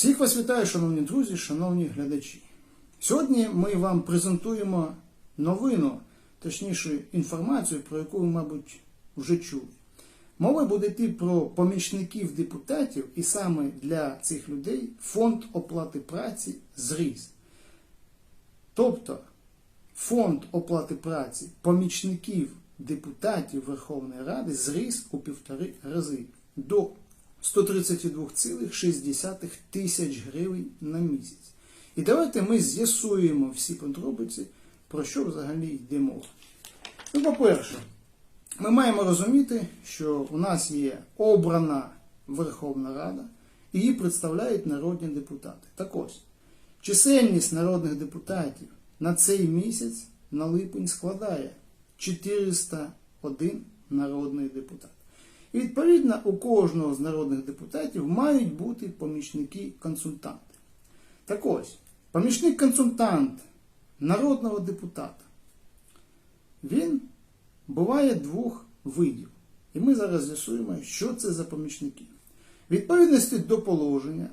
Всіх вас вітаю, шановні друзі, шановні глядачі. Сьогодні ми вам презентуємо новину, точніше інформацію, про яку ви, мабуть, вже чули. Мова буде йти про помічників депутатів, і саме для цих людей фонд оплати праці зріс. Тобто фонд оплати праці помічників депутатів Верховної Ради зріс у півтори рази до 132,6 тисяч гривень на місяць. І давайте ми з'ясуємо всі подробиці, про що взагалі йде мова. Ну, по-перше, ми маємо розуміти, що у нас є обрана Верховна Рада, і її представляють народні депутати. Так ось, чисельність народних депутатів на цей місяць на липень складає 401 народний депутат. І відповідно у кожного з народних депутатів мають бути помічники-консультанти. Так ось, помічник-консультант народного депутата, він буває двох видів. І ми зараз з'ясуємо, що це за помічники. Відповідності до положення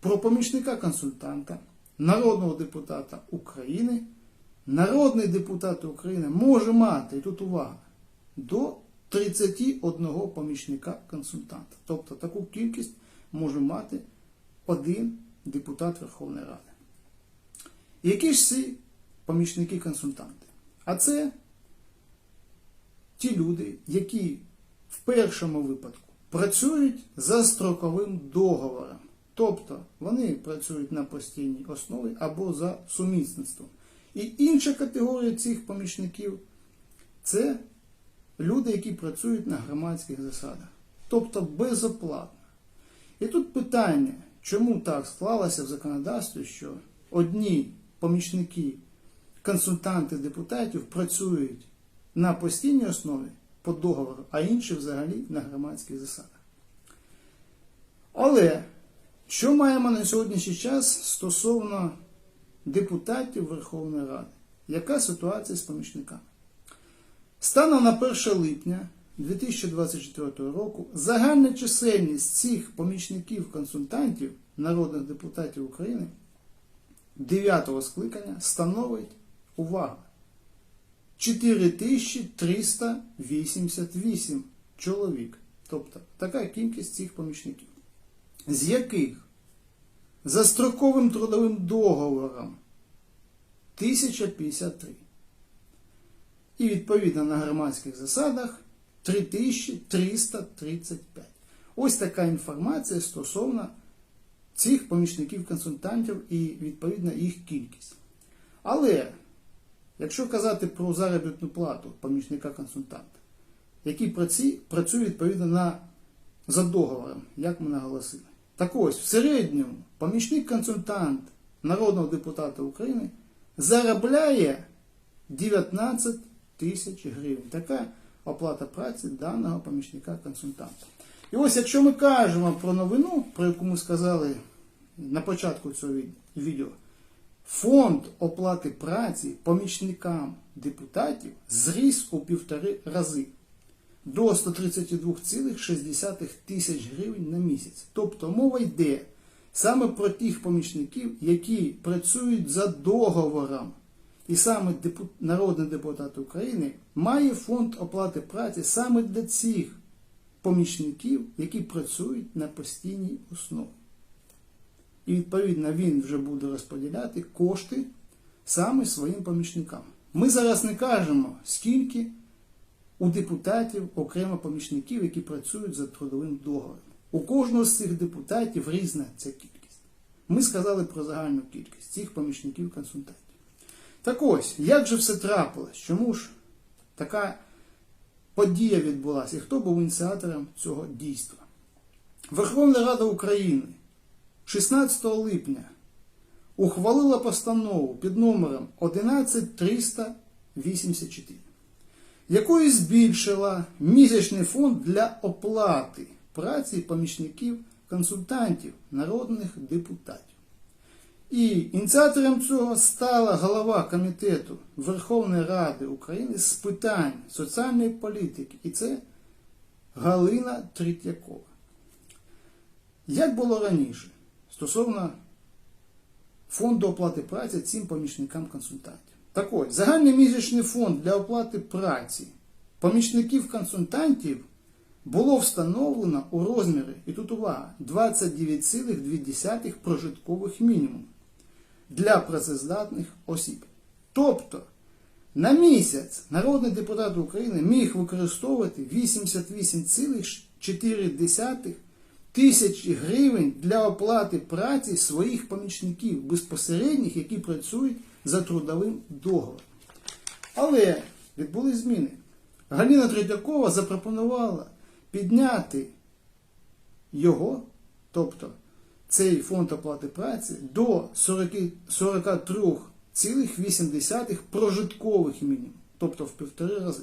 про помічника-консультанта народного депутата України, народний депутат України може мати, і тут увага, до 31 помічника-консультанта. Тобто таку кількість може мати один депутат Верховної Ради. Які ж ці помічники-консультанти? А це ті люди, які в першому випадку працюють за строковим договором. Тобто вони працюють на постійній основі або за сумісництвом. І інша категорія цих помічників це люди, які працюють на громадських засадах, тобто безоплатно. І тут питання, чому так склалося в законодавстві, що одні помічники, консультанти депутатів працюють на постійній основі по договору, а інші взагалі на громадських засадах. Але що маємо на сьогоднішній час стосовно депутатів Верховної Ради? Яка ситуація з помічниками? Станом на 1 липня 2024 року загальна чисельність цих помічників-консультантів народних депутатів України 9 скликання становить увага 4388 чоловік. Тобто така кількість цих помічників. З яких за строковим трудовим договором 1053. І відповідно на громадських засадах 3335. Ось така інформація стосовно цих помічників-консультантів і відповідно їх кількість. Але якщо казати про заробітну плату помічника-консультанта, який працює відповідно на, за договором, як ми наголосили. Так ось, в середньому помічник-консультант народного депутата України заробляє 19 тисяч гривень. Така оплата праці даного помічника-консультанта. І ось якщо ми кажемо про новину, про яку ми сказали на початку цього відео, фонд оплати праці помічникам депутатів зріс у півтори рази до 132,6 тисяч гривень на місяць. Тобто мова йде саме про тих помічників, які працюють за договором. І саме депут... народний депутат України має фонд оплати праці саме для цих помічників, які працюють на постійній основі. І відповідно він вже буде розподіляти кошти саме своїм помічникам. Ми зараз не кажемо, скільки у депутатів окремо помічників, які працюють за трудовим договором. У кожного з цих депутатів різна ця кількість. Ми сказали про загальну кількість цих помічників-консультантів. Так ось, як же все трапилось? Чому ж така подія відбулася? І хто був ініціатором цього дійства? Верховна Рада України 16 липня ухвалила постанову під номером 11384, якою збільшила місячний фонд для оплати праці помічників консультантів народних депутатів. І ініціатором цього стала голова комітету Верховної Ради України з питань соціальної політики, і це Галина Третьякова. Як було раніше? стосовно фонду оплати праці цим помічникам консультантів. Так ось, загальний місячний фонд для оплати праці помічників консультантів було встановлено у розмірі, і тут увага, 29,2 прожиткових мінімум для працездатних осіб. Тобто на місяць народний депутат України міг використовувати 88,4 тисячі гривень для оплати праці своїх помічників безпосередніх, які працюють за трудовим договором. Але відбулись зміни. Галина Третьякова запропонувала підняти його, тобто цей фонд оплати праці, до 43,8 прожиткових мінімум, тобто в півтори рази.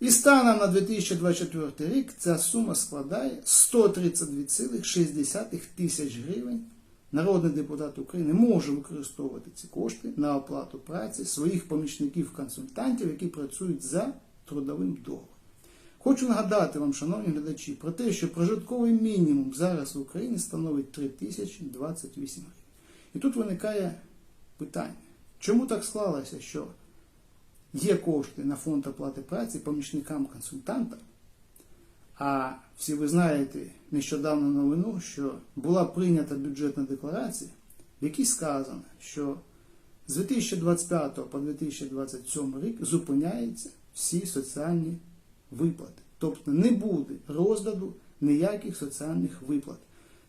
І станом на 2024 рік ця сума складає 132,6 тисяч гривень. Народний депутат України може використовувати ці кошти на оплату праці своїх помічників-консультантів, які працюють за трудовим договором. Хочу нагадати вам, шановні глядачі, про те, що прожитковий мінімум зараз в Україні становить 3028 гривень. І тут виникає питання, чому так склалося, що є кошти на фонд оплати праці помічникам консультанта, а всі ви знаєте нещодавно новину, що була прийнята бюджетна декларація, в якій сказано, що з 2025 по 2027 рік зупиняються всі соціальні виплати. Тобто не буде розгляду ніяких соціальних виплат.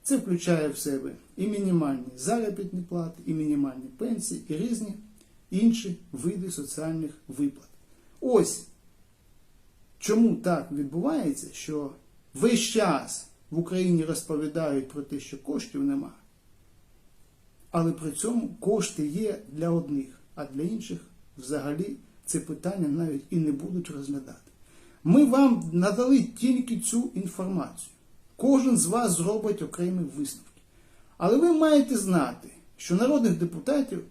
Це включає в себе і мінімальні заробітні плати, і мінімальні пенсії, і різні інші види соціальних виплат. Ось чому так відбувається, що весь час в Україні розповідають про те, що коштів нема, але при цьому кошти є для одних, а для інших взагалі це питання навіть і не будуть розглядати. Ми вам надали тільки цю інформацію. Кожен з вас зробить окремі висновки. Але ви маєте знати, що народних депутатів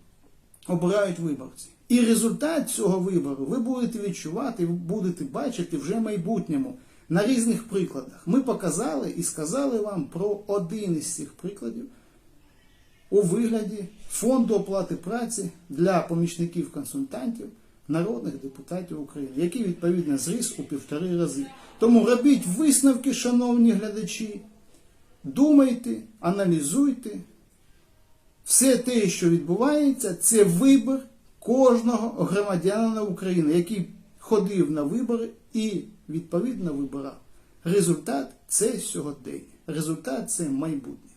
обирають виборці. І результат цього вибору ви будете відчувати, будете бачити вже в майбутньому на різних прикладах. Ми показали і сказали вам про один із цих прикладів у вигляді фонду оплати праці для помічників-консультантів народних депутатів України, який відповідно зріс у півтори рази. Тому робіть висновки, шановні глядачі, думайте, аналізуйте. Все те, що відбувається, це вибір кожного громадянина України, який ходив на вибори і відповідно вибирав. Результат це сьогодення. Результат це майбутнє.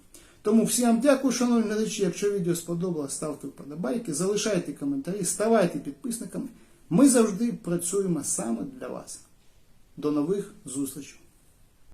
Тому всім дякую, шановні глядачі. Якщо відео сподобалось, ставте вподобайки, залишайте коментарі, ставайте підписниками. Ми завжди працюємо саме для вас. До нових зустрічей!